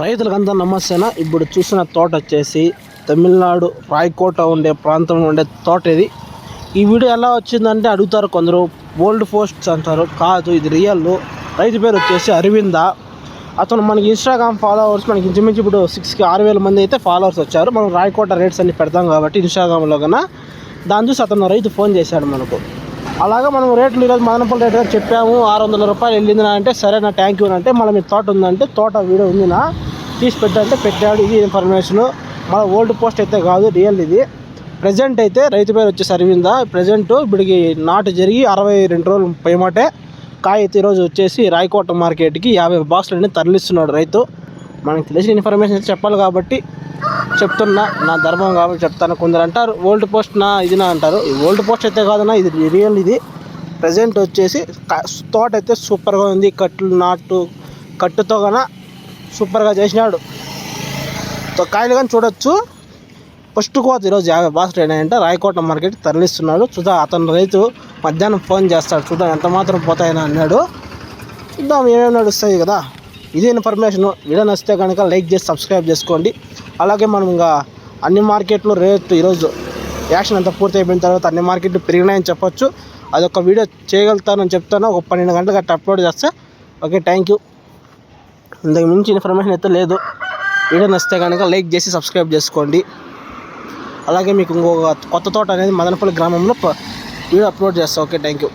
రైతులకంతా నమస్తేనా? ఇప్పుడు చూసిన తోట వచ్చేసి తమిళనాడు రాయకోట ఉండే ప్రాంతంలో ఉండే తోట ఇది. ఈ వీడియో ఎలా వచ్చిందంటే అడుగుతారు కొందరు. ఓల్డ్ పోస్ట్స్ అంటారు. కాదు ఇది రియల్ రైతు పేరు వచ్చేసి అరవింద. అతను మనకి ఇన్స్టాగ్రామ్ ఫాలోవర్స్ మనకి ఇంచుమించు ఇప్పుడు సిక్స్కి ఆరు వేల మంది అయితే ఫాలోవర్స్ వచ్చారు. మనం రాయకోట రేట్స్ అన్ని పెడతాం కాబట్టి ఇన్స్టాగ్రామ్లో కన్నా. దాని చూసి అతను రైతు ఫోన్ చేశాడు మనకు. అలాగా మనం రేట్లు ఈరోజు మదనపల్లి రేట్ చెప్పాము ఆరు వందల రూపాయలు వెళ్ళింది అంటే సరే నా థ్యాంక్ యూ అంటే మళ్ళీ మీ తోట ఉందంటే తోట వీడియో ఉందినా తీసి పెట్టంటే పెట్టాడు ఇది ఇన్ఫర్మేషన్ మన ఓల్డ్ పోస్ట్ అయితే కాదు రియల్ ఇది. ప్రజెంట్ అయితే రైతు పేరు వచ్చేసి అరవింద ప్రజెంట్ ఇప్పటికి నాటు జరిగి అరవై రెండు రోజులు పైమటే కాయ అయితే ఈరోజు వచ్చేసి రాయకోట మార్కెట్కి యాభై బాక్సులన్నీ తరలిస్తున్నాడు రైతు. మనకి తెలిసిన ఇన్ఫర్మేషన్ అయితే చెప్పాలి కాబట్టి చెప్తున్నా నా ధర్మం కాబట్టి చెప్తాను. కొందరు అంటారు ఓల్డ్ పోస్ట్ నా ఇది నా అంటారు. ఈ ఓల్డ్ పోస్ట్ అయితే కాదన్నా ఇది రియల్ ఇది ప్రజెంట్ వచ్చేసి తోట అయితే సూపర్గా ఉంది. కట్లు నాటు కట్టుతో కన సూపర్గా చేసినాడు. కాయలు కానీ చూడొచ్చు. ఫస్ట్ కోత ఈరోజు యాభై బాక్స్ ట్రైన్ రాయకోట మార్కెట్ తరలిస్తున్నాడు. చూద్దాం అతను రైతు మధ్యాహ్నం ఫోన్ చేస్తాడు. చూద్దాం ఎంత మాత్రం పోతాయని అన్నాడు. చూద్దాం ఏమేమి నడుస్తాయి కదా. ఇదే ఇన్ఫర్మేషన్ వీడియో నచ్చితే కనుక లైక్ చేసి సబ్స్క్రైబ్ చేసుకోండి. అలాగే మనం ఇంకా అన్ని మార్కెట్లు రేట్ ఈరోజు యాక్షన్ అంతా పూర్తి అయిపోయిన తర్వాత అన్ని మార్కెట్లు పెరిగినాయని చెప్పొచ్చు. అదొక వీడియో చేయగలుగుతానని చెప్తాను ఒక పన్నెండు గంటలకు అట్లా అప్లోడ్ చేస్తే. ఓకే థ్యాంక్ యూ ఇంతకు మించి ఇన్ఫర్మేషన్ అయితే లేదు. వీడియో నచ్చితే కనుక లైక్ చేసి సబ్స్క్రైబ్ చేసుకోండి. అలాగే మీకు ఇంకొక కొత్త తోట అనేది మదనపల్లి గ్రామంలో వీడియో అప్లోడ్ చేస్తాను ఓకే థ్యాంక్ యూ